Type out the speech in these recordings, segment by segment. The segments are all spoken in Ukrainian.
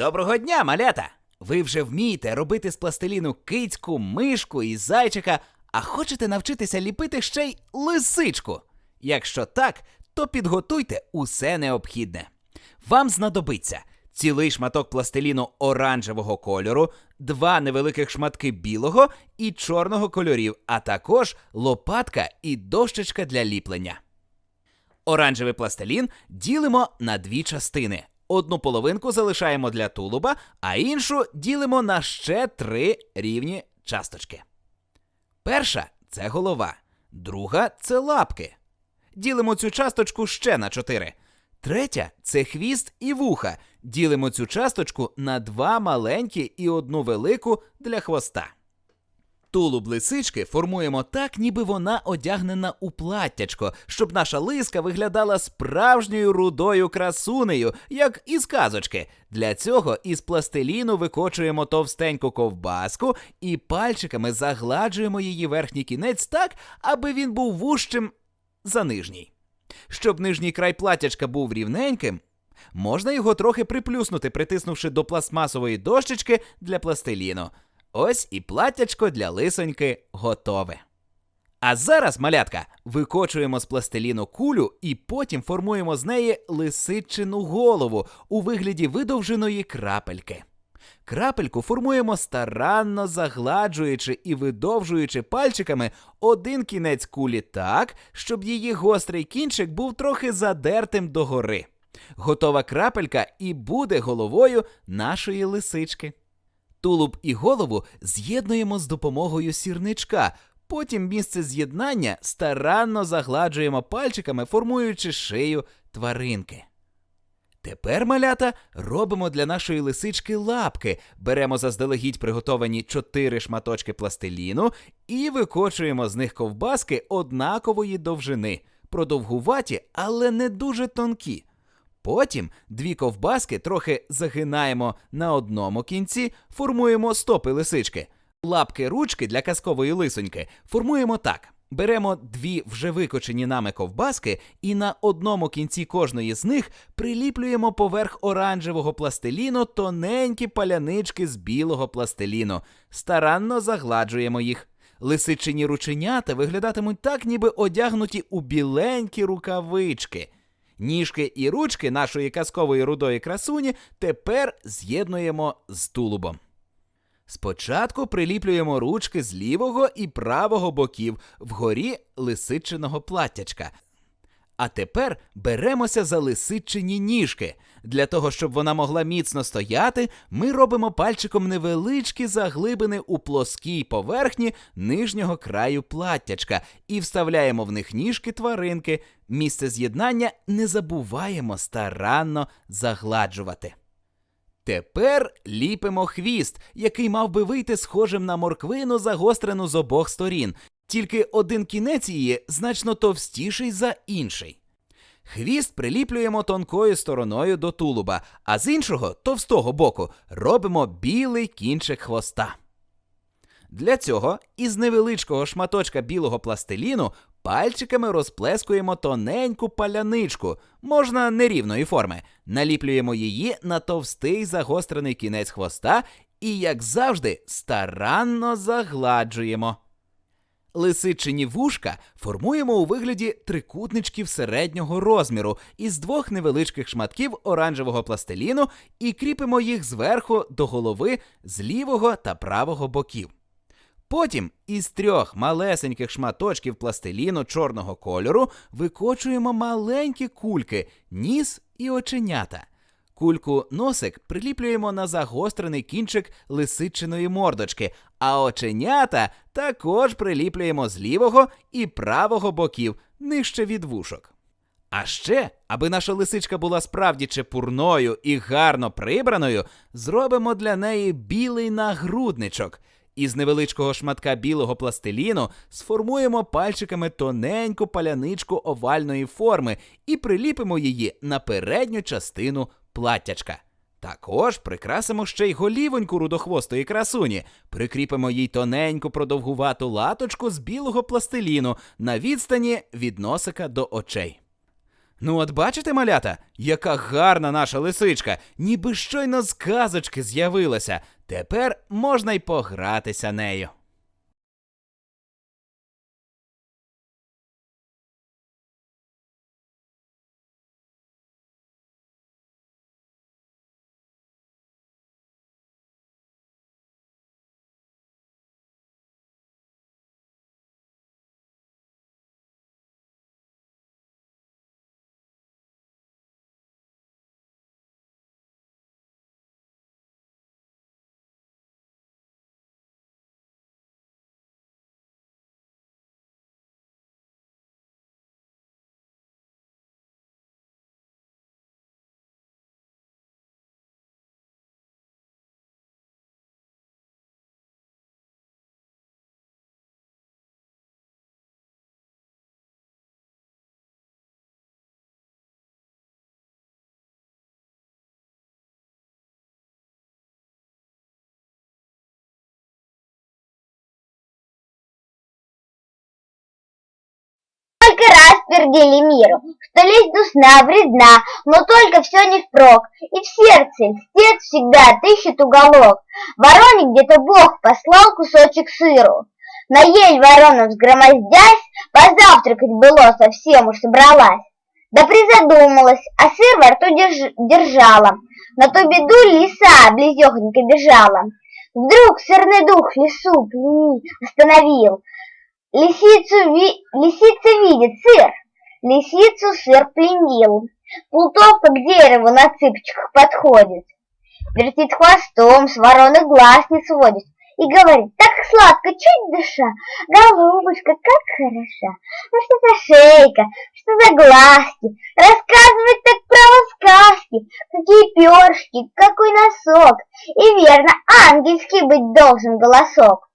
Доброго дня, малята! Ви вже вмієте робити з пластиліну кицьку, мишку і зайчика, а хочете навчитися ліпити ще й лисичку? Якщо так, то підготуйте усе необхідне. Вам знадобиться цілий шматок пластиліну оранжевого кольору, два невеликих шматки білого і чорного кольорів, а також лопатка і дощечка для ліплення. Оранжевий пластилін ділимо на дві частини. Одну половинку залишаємо для тулуба, а іншу ділимо на ще три рівні часточки. Перша це голова, друга це лапки. Ділимо цю часточку ще на чотири. Третя це хвіст і вуха. Ділимо цю часточку на два маленькі і одну велику для хвоста. Тулуб лисички формуємо так, ніби вона одягнена у платтячко, щоб наша лиска виглядала справжньою рудою красунею, як із казочки. Для цього із пластиліну викочуємо товстеньку ковбаску і пальчиками загладжуємо її верхній кінець так, аби він був вужчим за нижній. Щоб нижній край платтячка був рівненьким, можна його трохи приплюснути, притиснувши до пластмасової дощечки для пластиліну. Ось і платтячко для лисоньки готове. А зараз, малятка, викочуємо з пластиліну кулю і потім формуємо з неї лисичину голову у вигляді видовженої крапельки. Крапельку формуємо старанно загладжуючи і видовжуючи пальчиками один кінець кулі так, щоб її гострий кінчик був трохи задертим догори. Готова крапелька і буде головою нашої лисички. Тулуб і голову з'єднуємо з допомогою сірничка. Потім місце з'єднання старанно загладжуємо пальчиками, формуючи шию тваринки. Тепер, малята, робимо для нашої лисички лапки, беремо заздалегідь приготовані чотири шматочки пластиліну і викочуємо з них ковбаски однакової довжини, продовгуваті, але не дуже тонкі. Потім дві ковбаски трохи загинаємо на одному кінці, формуємо стопи лисички. Лапки ручки для казкової лисоньки формуємо так. Беремо дві вже викочені нами ковбаски і на одному кінці кожної з них приліплюємо поверх оранжевого пластиліну тоненькі палянички з білого пластиліну. Старанно загладжуємо їх. Лисичині рученята виглядатимуть так, ніби одягнуті у біленькі рукавички. Ніжки і ручки нашої казкової рудої красуні тепер з'єднуємо з тулубом. Спочатку приліплюємо ручки з лівого і правого боків вгорі лисичиного платтячка. А тепер беремося за лисичині ніжки. Для того, щоб вона могла міцно стояти, ми робимо пальчиком невеличкі заглибини у плоскій поверхні нижнього краю платтячка і вставляємо в них ніжки тваринки. Місце з'єднання не забуваємо старанно загладжувати. Тепер ліпимо хвіст, який мав би вийти схожим на морквину, загострену з обох сторін, тільки один кінець її значно товстіший за інший. Хвіст приліплюємо тонкою стороною до тулуба, а з іншого товстого боку робимо білий кінчик хвоста. Для цього із невеличкого шматочка білого пластиліну пальчиками розплескуємо тоненьку паляничку, можна нерівної форми, наліплюємо її на товстий загострений кінець хвоста і, як завжди, старанно загладжуємо. Лисичині вушка формуємо у вигляді трикутничків середнього розміру із двох невеличких шматків оранжевого пластиліну і кріпимо їх зверху до голови з лівого та правого боків. Потім із трьох малесеньких шматочків пластиліну чорного кольору викочуємо маленькі кульки, ніс і оченята. Кульку носик приліплюємо на загострений кінчик лисичиної мордочки, а оченята також приліплюємо з лівого і правого боків нижче від вушок. А ще, аби наша лисичка була справді чепурною і гарно прибраною, зробимо для неї білий нагрудничок. Із невеличкого шматка білого пластиліну сформуємо пальчиками тоненьку паляничку овальної форми і приліпимо її на передню частину платтячка. Також прикрасимо ще й голівоньку рудохвостої красуні, прикріпимо їй тоненьку продовгувату латочку з білого пластиліну на відстані від носика до очей. Ну, от бачите, малята, яка гарна наша лисичка, ніби щойно з казочки з'явилася. Тепер можна й погратися нею. Твердили миру, что лезть дусна, вредна, но только все не впрок, и в сердце льстец всегда отыщет уголок. Вороне где-то Бог послал кусочек сыру. На ель ворона взгромоздясь, позавтракать было совсем уж собралась. Да призадумалась, а сыр во рту держ- держала. На ту беду лиса близехонько бежала. Вдруг сырный дух лису плени остановил. Лисицу ви... Лисица видит сыр, лисицу сыр пленил. Плутовка к дереву на цыпочках подходит, вертит хвостом, с вороны глаз не сводит и говорит, так сладко, чуть дыша, голубушка, как хороша. Ну что за шейка, что за глазки, рассказывает так право сказки, какие перышки, какой носок, и верно, ангельский быть должен голосок.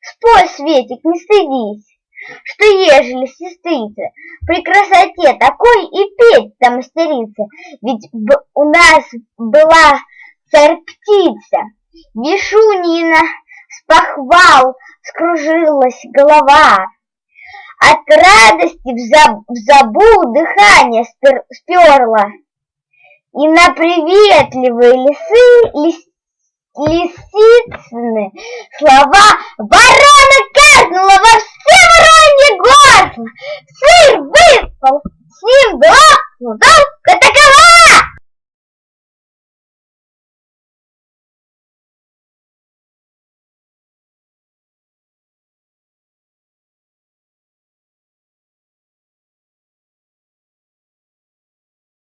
Спой, Светик, не стыдись, что ежели сестрица при красоте такой и петь-то мастерица, ведь б- у нас была царь-птица, Вишунина с похвал скружилась голова. От радости в, заб- в забу дыхание спер- сперла, и на приветливые лисы лис- лисицыны слова ворона каркнула во Oh,